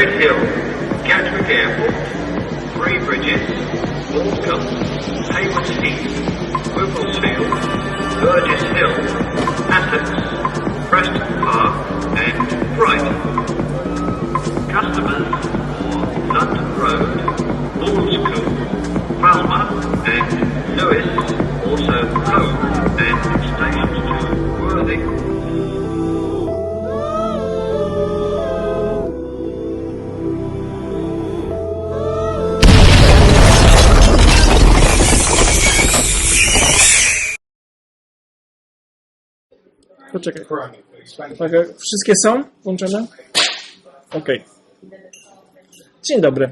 Red Hill, Gatwick Poczekaj. Tak, wszystkie są włączone? Okej. Dzień dobry.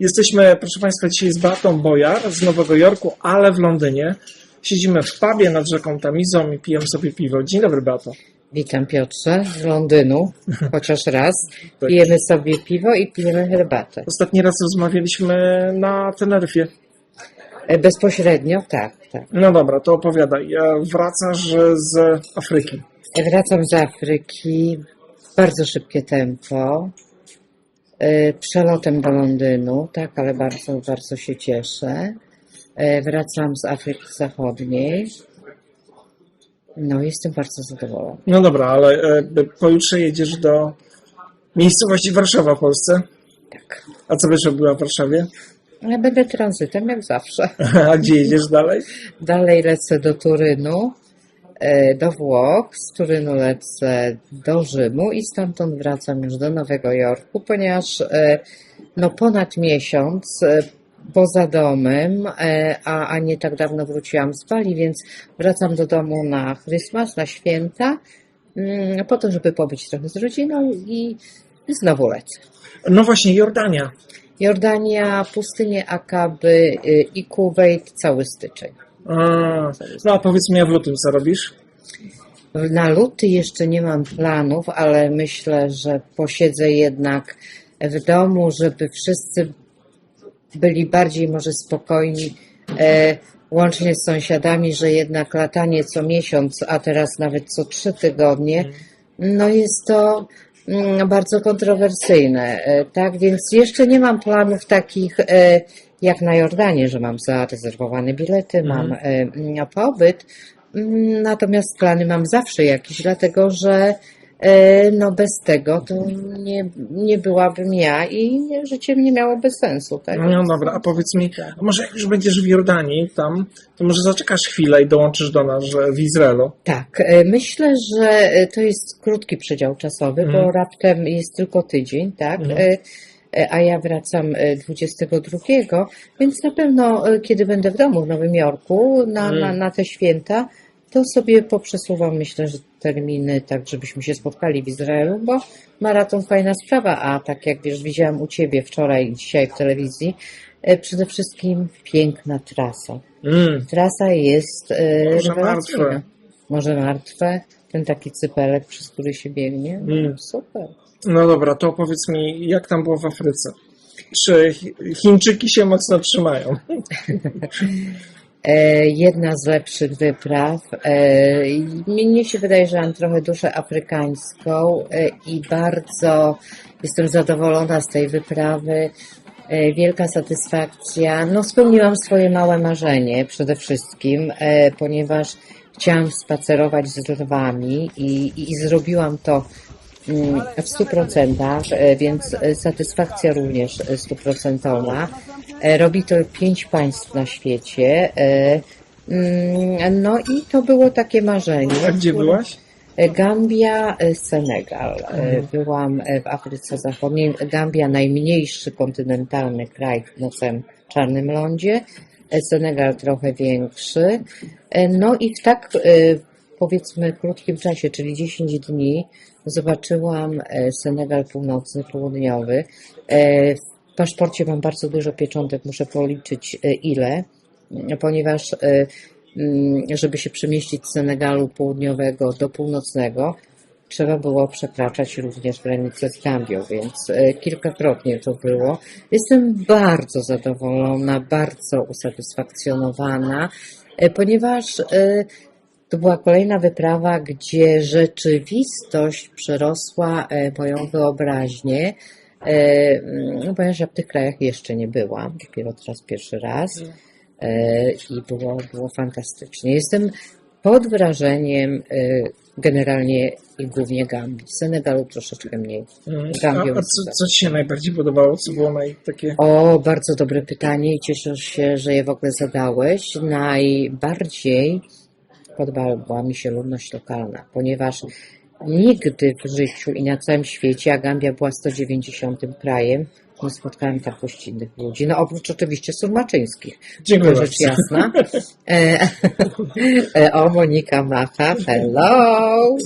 Jesteśmy, proszę Państwa, dzisiaj z Beatą Bojar z Nowego Jorku, ale w Londynie. Siedzimy w pubie nad rzeką Tamizą i pijemy sobie piwo. Dzień dobry, Beato. Witam Piotrze z Londynu, chociaż raz. Tak. Pijemy sobie piwo i pijemy herbatę. Ostatni raz rozmawialiśmy na Teneryfie. E, Bezpośrednio, tak, tak. No dobra, to opowiadaj. Wracasz z Afryki. E, Wracam z Afryki, bardzo szybkie tempo, e, przelotem do Londynu, tak, ale bardzo, bardzo się cieszę. E, Wracam z Afryki Zachodniej. No, jestem bardzo zadowolona. No dobra, ale pojutrze jedziesz do miejscowości Warszawa w Polsce. Tak. A co będziesz robiła w Warszawie? Ja będę tranzytem jak zawsze. A gdzie jedziesz dalej? Dalej lecę do Turynu, do Włoch, z Turynu lecę do Rzymu i stamtąd wracam już do Nowego Jorku, ponieważ e, no ponad miesiąc e, poza domem, e, a, a nie tak dawno wróciłam z Bali, więc wracam do domu na Christmas, na święta, mm, po to, żeby pobyć trochę z rodziną i, i znowu lecę. No właśnie, Jordania. Jordania, pustynie Akaby y, i Kuwait cały styczeń. A, no a powiedz mi, a w lutym co robisz? Na luty jeszcze nie mam planów, ale myślę, że posiedzę jednak w domu, żeby wszyscy byli bardziej może spokojni, e, łącznie z sąsiadami, że jednak latanie co miesiąc, a teraz nawet co trzy tygodnie, no jest to mm, bardzo kontrowersyjne. E, tak więc jeszcze nie mam planów takich e, jak na Jordanie, że mam zarezerwowane bilety, mam e, pobyt. Mm, Natomiast plany mam zawsze jakieś, dlatego że e, no bez tego to nie, nie byłabym ja i nie- życie nie miałoby sensu. Tak? No dobra, a powiedz mi, a może jak już będziesz w Jordanii tam, to może zaczekasz chwilę i dołączysz do nas że w Izraelu. Tak, e, myślę, że e, to jest krótki przedział czasowy, bo Mhm. raptem jest tylko tydzień, tak? Mhm. E, A ja wracam e, 22, więc na pewno, e, kiedy będę w domu w Nowym Jorku na, na, na te święta, to sobie poprzesuwam, myślę, że terminy, tak, żebyśmy się spotkali w Izraelu, bo maraton fajna sprawa, a tak jak wiesz, widziałam u Ciebie wczoraj i dzisiaj w telewizji, e, przede wszystkim piękna trasa. Mm. Trasa jest e, Morze rewelacyjna. Martwe. Morze Martwe, ten taki cypelek, przez który się biegnie. Mm. Super. No dobra, to powiedz mi, jak tam było w Afryce? Czy Chi- Chińczyki się mocno trzymają? E, jedna z lepszych wypraw. E, i mnie się wydaje, że mam trochę duszę afrykańską e, i bardzo jestem zadowolona z tej wyprawy. E, wielka satysfakcja. No, spełniłam swoje małe marzenie przede wszystkim, e, ponieważ chciałam spacerować z lwami i, i, i zrobiłam to mm, w 100%, e, więc satysfakcja również e, stuprocentowa. E, Robi to pięć państw na świecie. e, mm, No i to było takie marzenie. A gdzie byłaś? Gambia, Senegal. Mhm. Byłam w Afryce Zachodniej. Gambia najmniejszy kontynentalny kraj na całym Czarnym Lądzie. Senegal trochę większy. E, No i w tak e, powiedzmy krótkim czasie, czyli 10 dni, zobaczyłam e, Senegal północny, południowy. W paszporcie mam bardzo dużo pieczątek, muszę policzyć ile, ponieważ żeby się przemieścić z Senegalu południowego do północnego, trzeba było przekraczać również granicę z Gambią, więc e, kilkakrotnie to było. Jestem bardzo zadowolona, bardzo usatysfakcjonowana, e, ponieważ e, to była kolejna wyprawa, gdzie rzeczywistość przerosła moją wyobraźnię. no ponieważ ja w tych krajach jeszcze nie byłam, dopiero teraz pierwszy raz e, i było, było fantastycznie. Jestem pod wrażeniem e, generalnie i głównie Gambii. Senegalu troszeczkę mniej. Mm. A, Gambią a co, co Ci się najbardziej podobało? Co było naj, takie... O, bardzo dobre pytanie i cieszę się, że je w ogóle zadałeś. Najbardziej podobała mi się ludność lokalna, ponieważ nigdy w życiu i na całym świecie, a Gambia była 190 krajem, spotkałem tak gościnnych ludzi. No oprócz oczywiście surmaczyńskich. Dziękuję rzecz bardzo. jasna. E, e, o, Monika Macha, hello!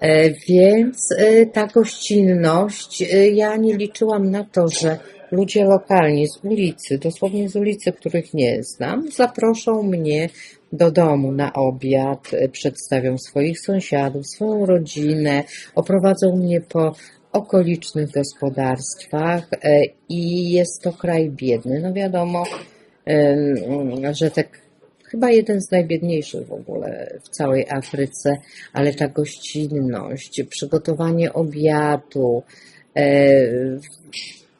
E, Więc e, ta gościnność, e, ja nie liczyłam na to, że ludzie lokalni z ulicy, dosłownie z ulicy, których nie znam, zaproszą mnie do domu na obiad, przedstawią swoich sąsiadów, swoją rodzinę, oprowadzą mnie po okolicznych gospodarstwach e, i jest to kraj biedny. No wiadomo, że tak chyba jeden z najbiedniejszych w ogóle w całej Afryce, ale ta gościnność, przygotowanie obiadu e,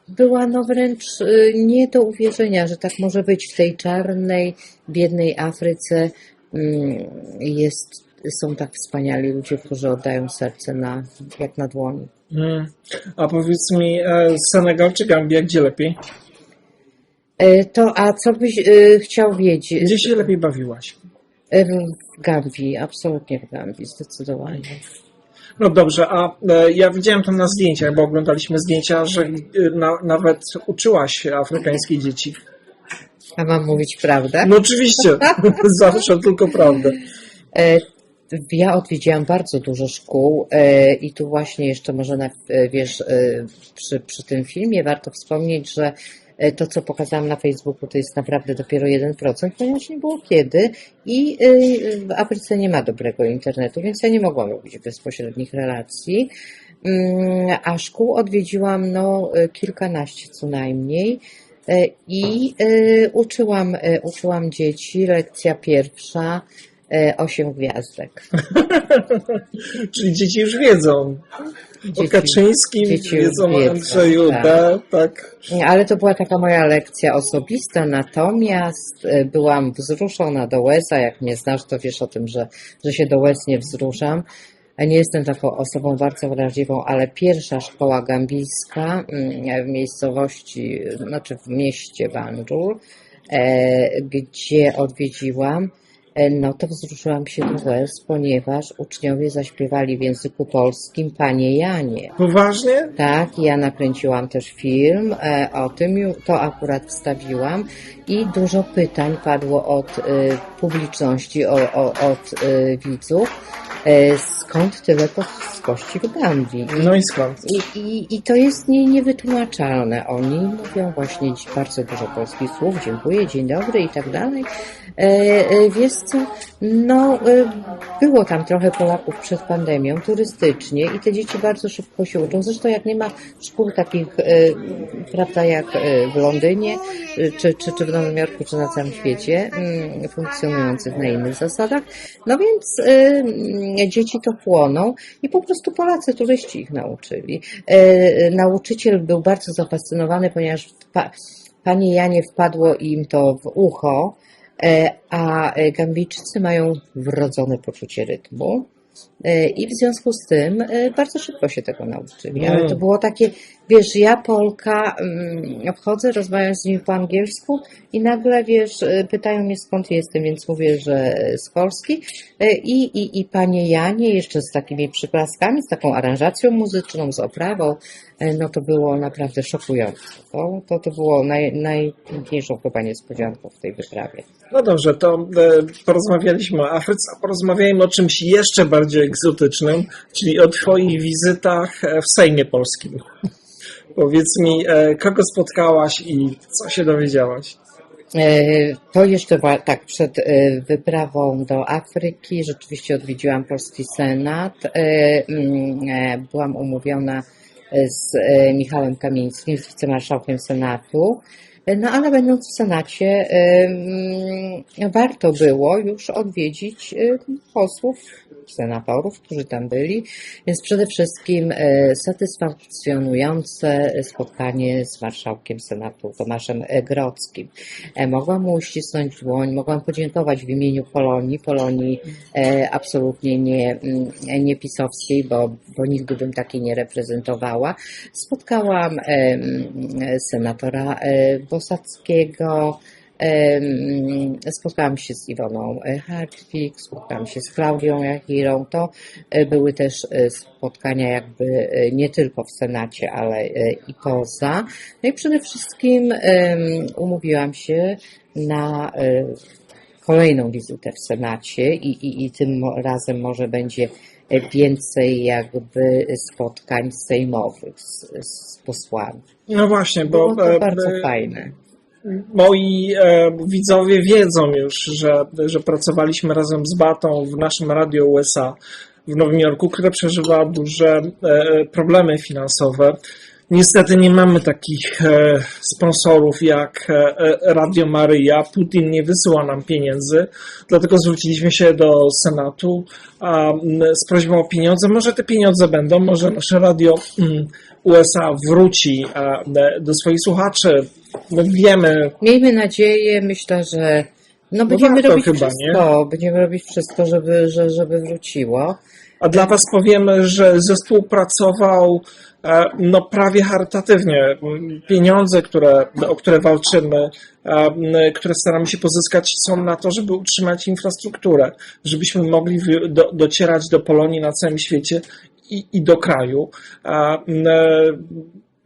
była no wręcz e, nie do uwierzenia, że tak może być w tej czarnej, biednej Afryce. mm, Jest, są tak wspaniali ludzie, którzy oddają serce na, jak na dłoni. Mm. A powiedz mi, e, Senegal czy Gambia, gdzie lepiej? E, To, a co byś e, chciał wiedzieć? Gdzie się lepiej bawiłaś? W Gambii, absolutnie w Gambii, zdecydowanie. No dobrze, a ja widziałem to na zdjęciach, bo oglądaliśmy zdjęcia, że na, nawet uczyłaś afrykańskie dzieci. A mam mówić prawdę? No oczywiście, zawsze tylko prawdę. Ja odwiedziłam bardzo dużo szkół e, i tu właśnie jeszcze może, na, e, wiesz, e, przy, przy tym filmie warto wspomnieć, że to, co pokazałam na Facebooku, to jest naprawdę dopiero 1%, ponieważ nie było kiedy i w Afryce nie ma dobrego internetu, więc ja nie mogłam robić bezpośrednich relacji. Mm, A szkół odwiedziłam no, kilkanaście co najmniej. I uczyłam, uczyłam dzieci, lekcja pierwsza, osiem gwiazdek. Czyli dzieci już wiedzą. O Dzieci- Kaczyńskim dzieci wiedzą o wiedzą, Andrzeju tak. D. Tak. Ale to była taka moja lekcja osobista, natomiast e, byłam wzruszona do łeza. Jak mnie znasz, to wiesz o tym, że, że się do łez nie wzruszam. Nie jestem taką osobą bardzo wrażliwą, ale pierwsza szkoła gambijska mm, w miejscowości, znaczy w mieście Banjul, e, gdzie odwiedziłam, e, no to wzruszyłam się do łez, ponieważ uczniowie zaśpiewali w języku polskim Panie Janie. Poważnie? Tak, ja nakręciłam też film e, o tym, ju- to akurat wstawiłam i dużo pytań padło od e, publiczności, o, o, od e, widzów, e, skąd tyle polskości w Gambii. No i skąd? I, i, I to jest nie, niewytłumaczalne. Oni mówią właśnie bardzo dużo polskich słów, dziękuję, dzień dobry i tak dalej. E, e, wiesz co, no e, było tam trochę Polaków przed pandemią, turystycznie i te dzieci bardzo szybko się uczą. Zresztą jak nie ma szkół takich, e, prawda, jak w Londynie, czy, czy, czy w Nowym Jorku, czy na całym świecie, mm, funkcjonujących na innych zasadach, no więc dzieci to chłoną i po prostu Polacy, turyści ich nauczyli. E, Nauczyciel był bardzo zafascynowany, ponieważ pa, Panie Janie wpadło im to w ucho, e, a Gambijczycy mają wrodzone poczucie rytmu. E, I w związku z tym bardzo szybko się tego nauczyli. Ale to Mm. było takie, wiesz, ja Polka, mm, wchodzę, rozmawiam z nimi po angielsku i nagle, wiesz, e, pytają mnie skąd jestem, więc mówię, że z Polski. E, I, i, i panie Janie, jeszcze z takimi przyklaskami, z taką aranżacją muzyczną, z oprawą, e, no to było naprawdę szokujące. To, to, to było naj, najpiękniejszą chyba niespodzianką w tej wyprawie. No dobrze, to porozmawialiśmy o Afryce, a porozmawiajmy o czymś jeszcze bardziej egzotycznym, czyli o Twoich wizytach w Sejmie Polskim. Powiedz mi, e, kogo spotkałaś i co się dowiedziałaś? E, To jeszcze tak, przed e, wyprawą do Afryki rzeczywiście odwiedziłam polski Senat. Mm, Byłam umówiona z Michałem Kamińskim, z wicemarszałkiem Senatu. No ale będąc w Senacie, mm, warto było już odwiedzić posłów senatorów, którzy tam byli, więc przede wszystkim e, satysfakcjonujące spotkanie z marszałkiem Senatu Tomaszem Grodzkim. E, Mogłam mu uścisnąć dłoń, mogłam podziękować w imieniu Polonii, Polonii e, absolutnie nie, mm, nie pisowskiej, bo, bo nigdy bym takiej nie reprezentowała. Spotkałam senatora Bosackiego, Spotkałam się z Iwoną e, Hartwig, spotkałam się z Klaudią Jachirą. To e, były też e, spotkania jakby nie tylko w Senacie, ale i poza. No i przede wszystkim umówiłam się na kolejną wizytę w Senacie i, i, i tym razem może będzie więcej jakby spotkań sejmowych z, z posłami. No właśnie, Było bo to bardzo e, fajne. Moi e, widzowie wiedzą już, że, że pracowaliśmy razem z Batą w naszym radio USA w Nowym Jorku, które przeżywa duże e, problemy finansowe. Niestety nie mamy takich e, sponsorów jak e, e, Radio Maryja. Putin nie wysyła nam pieniędzy, dlatego zwróciliśmy się do Senatu z prośbą o pieniądze. Może te pieniądze będą, może nasze radio mm, USA wróci do swoich słuchaczy. No, wiemy, Miejmy nadzieję, myślę, że no będziemy warto robić chyba, wszystko, będziemy robić wszystko, żeby, że, żeby wróciło. A dla Was powiemy, że zespół pracował no, prawie charytatywnie. Pieniądze, które, o które walczymy, e, które staramy się pozyskać, są na to, żeby utrzymać infrastrukturę, żebyśmy mogli do, docierać do Polonii na całym świecie i, i do kraju.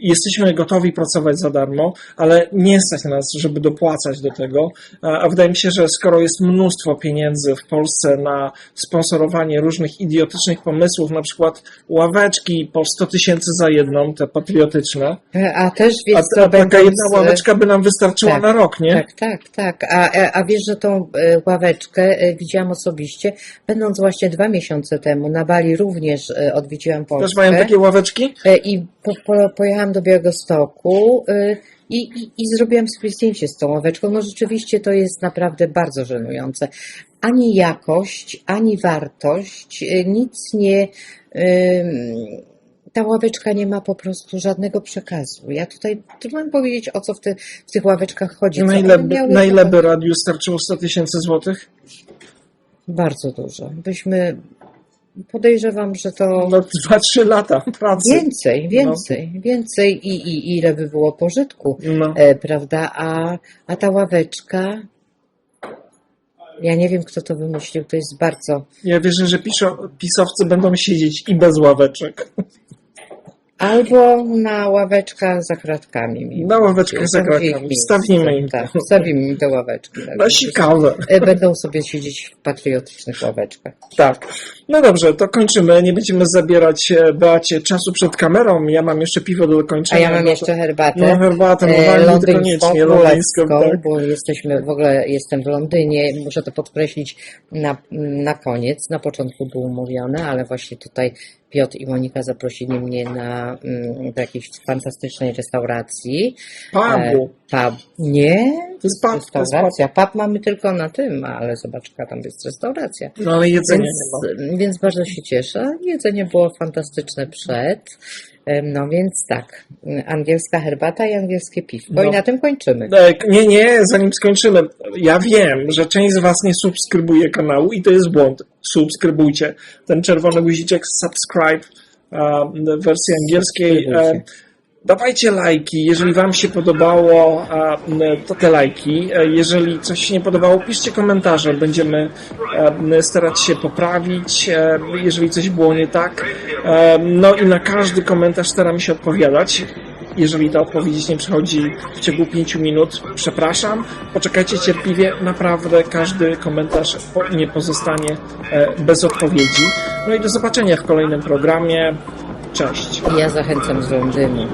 A, e, Jesteśmy gotowi pracować za darmo, ale nie stać nas, żeby dopłacać do tego. A a wydaje mi się, że skoro jest mnóstwo pieniędzy w Polsce na sponsorowanie różnych idiotycznych pomysłów, na przykład ławeczki po 100 tysięcy za jedną, te patriotyczne, E, A też a, wiesz a co, taka jedna ławeczka by nam wystarczyła tak, na rok, nie? Tak, tak, tak. A, a- a wiesz, że tą e, ławeczkę e, widziałam osobiście, będąc właśnie dwa miesiące temu na Bali również e, odwiedziłam Polskę. Też mają takie ławeczki? E, I po, po, pojechałam do Białegostoku y, i, i, i zrobiłam sobie zdjęcie z tą ławeczką. No rzeczywiście to jest naprawdę bardzo żenujące. Ani jakość, ani wartość, y, nic nie. ta ławeczka nie ma po prostu żadnego przekazu. Ja tutaj trudno mi powiedzieć, o co w, ty, w tych ławeczkach chodzi. Na ile, na ile by radiu starczyło 100 tysięcy złotych? Bardzo dużo. Byśmy, podejrzewam, że to No 2-3 lata pracy. więcej, więcej, więcej i, i ile by było pożytku. No. e, prawda? A, a ta ławeczka, ja nie wiem, kto to wymyślił, to jest bardzo. Ja wierzę, że piszo, pisowcy będą siedzieć i bez ławeczek. Albo na ławeczkach za kratkami. mi Na ławeczkach za kratkami. miejsce. Wstawimy im Tak, wstawimy im te ławeczki. Tak. Na sikawę. E, Będą sobie siedzieć w patriotycznych ławeczkach. Tak. No dobrze, to kończymy. Nie będziemy zabierać e, Beacie czasu przed kamerą. Ja mam jeszcze piwo do A dokończenia. ja mam No jeszcze herbatę. No herbatę, no e, londyńską, koniecznie. Londyńską, tak. bo jesteśmy w ogóle, jestem w Londynie, muszę to podkreślić na, na koniec, na początku było mówione, ale właśnie tutaj Piotr i Monika zaprosili mnie na, mm, do jakiejś fantastycznej restauracji. Pubu. E, pub. Nie, To jest pub, restauracja. Pub mamy tylko na tym, ale zobacz, jaka tam jest restauracja. No ale jedzenia Więc, nie ma. więc bardzo się cieszę. Jedzenie było fantastyczne przed. No więc tak, angielska herbata i angielskie piwko. No. I na tym kończymy. E, Nie, nie, zanim skończymy. Ja wiem, że część z Was nie subskrybuje kanału i to jest błąd. Subskrybujcie. Ten czerwony guziczek subscribe w wersji angielskiej. Dawajcie lajki, jeżeli Wam się podobało, to te lajki. E, Jeżeli coś się nie podobało, piszcie komentarze, będziemy e, starać się poprawić, e, jeżeli coś było nie tak. No i na każdy komentarz staramy się odpowiadać. Jeżeli ta odpowiedź nie przychodzi w ciągu 5 minut, przepraszam. Poczekajcie cierpliwie, naprawdę każdy komentarz nie pozostanie bez odpowiedzi. No i do zobaczenia w kolejnym programie. Cześć. Ja zachęcam z Londynu.